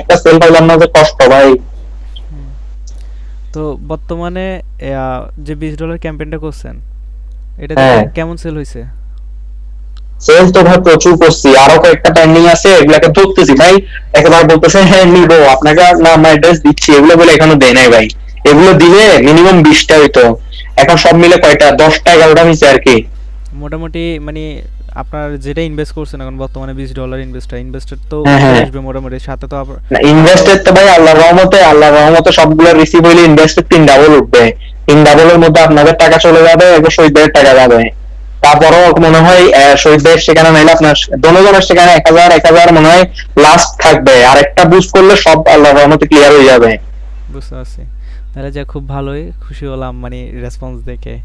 একটা সেল পাইলাম না যে কষ্ট ভাই। তো বর্তমানে যে বিশ ডলার ক্যাম্পেইনটা করছেন এটা হ্যাঁ। কেমন সেল হয়েছে সেল তো ভাই প্রচুর করছি আরও কয়েকটা পেন্ডিং আছে এগুলাকে ধরতেছি। ভাই একবার বলতেছে হ্যাঁ নিবো আপনাকে না আমার অ্যাড্রেস দিচ্ছি এগুলো বলে এখনও দেয় নাই ভাই। এগুলো দিলে মিনিমাম বিশটা হইতো। এখন সব মিলে কয়টা? দশটা এগারোটা হয়েছে আর কি। মোটামুটি মানে আপনার যেটা ইনভেস্ট করছেন এখন বর্তমানে বিশ ডলার ইনভেস্ট ইনভেস্টেড তো হ্যাঁ, হ্যাঁ। আসবে মোটামুটি সাথে তো ইনভেস্টেড তো ভাই আল্লাহর রহমতে আল্লাহর রহমতে সবগুলো রিসিভ হইলে ইনভেস্টেড তিন ডাবল উঠবে। তিন ডাবলের মধ্যে আপনাদের টাকা চলে যাবে এবং শহীদ ভাইয়ের টাকা যাবে। তারপরও মনে হয় আহ, শহীদ ভাইয়ের সেখানে নাইলে আপনার দোনোজনের সেখানে এক হাজার এক হাজার মনে হয় লাস্ট থাকবে। আর একটা বুস্ট করলে সব আল্লাহর রহমতে ক্লিয়ার হয়ে যাবে। বুঝতে পারছি। তাহলে যা, খুব ভালোই, খুশি হলাম মানে রেসপন্স দেখে।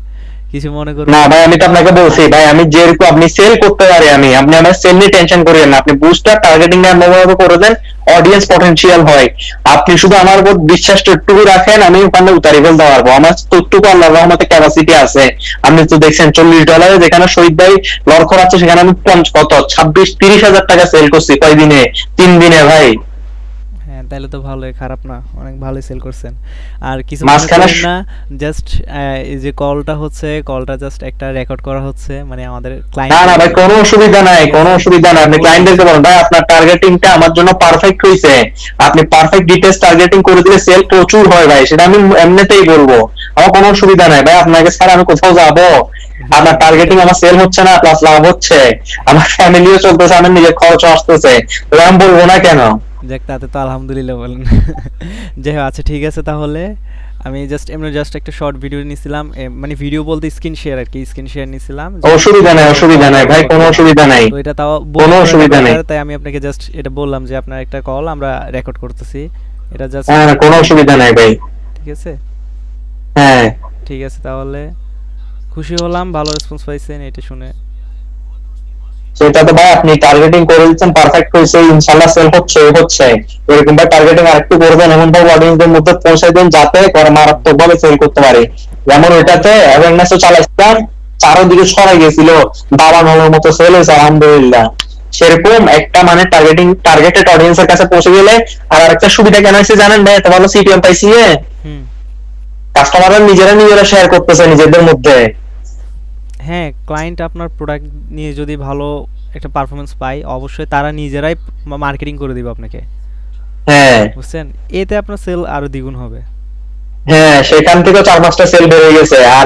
কিছু মনে করুন না ভাই, আমি তো আপনাকে বলছি, ভাই, আমি যেরকম আপনি সেল করতে পারি আমি, আপনি আমার সেল নিয়ে টেনশন না। আপনি বুস্টার টার্গেটিং ভাবে করে দেন অডিয়েন্স পটেনশিয়াল হয়। আপনি শুধু আমার উপর বিশ্বাস টুকু রাখেন, আমি ওখানে উতারি ফেলতে পারব। আমার তোটুকু আল্লাহর রহমতে ক্যাপাসিটি আছে। আপনি তো দেখছেন, চল্লিশ ডলারে যেখানে শহীদ ভাই লড় আছে, সেখানে আমি কত? ছাব্বিশ, তিরিশ হাজার টাকা সেল করছি কয়দিনে? তিন দিনে, ভাই। তাহলে তো ভালোই খারাপ না অনেক ভালোই সেল করছেন। আর কিছু না জাস্ট এই যে কলটা হচ্ছে কলটা জাস্ট একটা রেকর্ড করা হচ্ছে মানে আমাদের ক্লায়েন্ট না না ভাই কোনো অসুবিধা নাই কোনো অসুবিধা নাই। আপনি ক্লায়েন্টদেরকে বলেন ভাই আপনার টার্গেটিংটা আমার জন্য পারফেক্ট হয়েছে আপনি পারফেক্ট ডিটেলস টার্গেটিং করে দিলে সেল প্রচুর হয় ভাই সেটা আমি এমনিতেই বলব। আমার কোনো অসুবিধা নাই ভাই আপনাকে স্যার আমি কোথাও যাব? আপনার টার্গেটিং আমার সেল হচ্ছে না প্লাস লাভ হচ্ছে। আমার ফ্যামিলিও চলতেছে আমার নিজের খরচ আসতেছে। আমি বলব না কেন? যাক তাতে তো আলহামদুলিল্লাহ বলেন। যাই হোক আচ্ছা ঠিক আছে তাহলে। আমি জাস্ট এমনি জাস্ট একটা শর্ট ভিডিও নিছিলাম মানে ভিডিও বলতে স্ক্রিন শেয়ার আর কি স্ক্রিন শেয়ার নিছিলাম। অসুবিধা নাই অসুবিধা নাই ভাই কোনো অসুবিধা নাই। তো এটা তাও কোনো অসুবিধা নেই। তাই আমি আপনাকে জাস্ট এটা বললাম যে আপনার একটা কল আমরা রেকর্ড করতেছি। এটা জাস্ট হ্যাঁ কোনো অসুবিধা নাই ভাই। ঠিক আছে? হ্যাঁ। ঠিক আছে তাহলে। খুশি হলাম ভালো রেসপন্স পাইছেন এটা শুনে। সেটা তো ভাই আপনি টার্গেটিং করে দিচ্ছেন পারফেক্ট হয়েছে ইনশাল্লাহ সেল হচ্ছে হচ্ছে। এরকম ভাই টার্গেটিং আরেকটু করবেন এমন ভাবে অডিয়েন্সদের মধ্যে পৌঁছে দেন যাতে মারাত্মক ভাবে সেল করতে পারে। যেমন ওইটাতে অ্যাওয়ারনেসও চালাইছিলাম চারোদিকে ছড়াই গেছিল বাবা নলের মতো সেল হয়েছে আলহামদুলিল্লাহ। সেরকম একটা মানে টার্গেটিং টার্গেটেড অডিয়েন্সের কাছে পৌঁছে গেলে আর আরেকটা সুবিধা কেন হয়েছে জানেন ভাই? এত ভালো সিপিএম পাইছি কাস্টমাররা নিজেরা নিজেরা শেয়ার করতেছে নিজেদের মধ্যে। হ্যাঁ ক্লায়েন্ট আপনার প্রোডাক্ট নিয়ে যদি ভালো একটা পারফরমেন্স পায় অবশ্যই তারা নিজেরাই মার্কেটিং করে দিবে আপনাকে। হ্যাঁ। বুঝছেন? এতে আপনার সেল আরও দ্বিগুণ হবে। হ্যাঁ সেখান থেকে চার পাঁচটা সেল বেড়ে গেছে। আর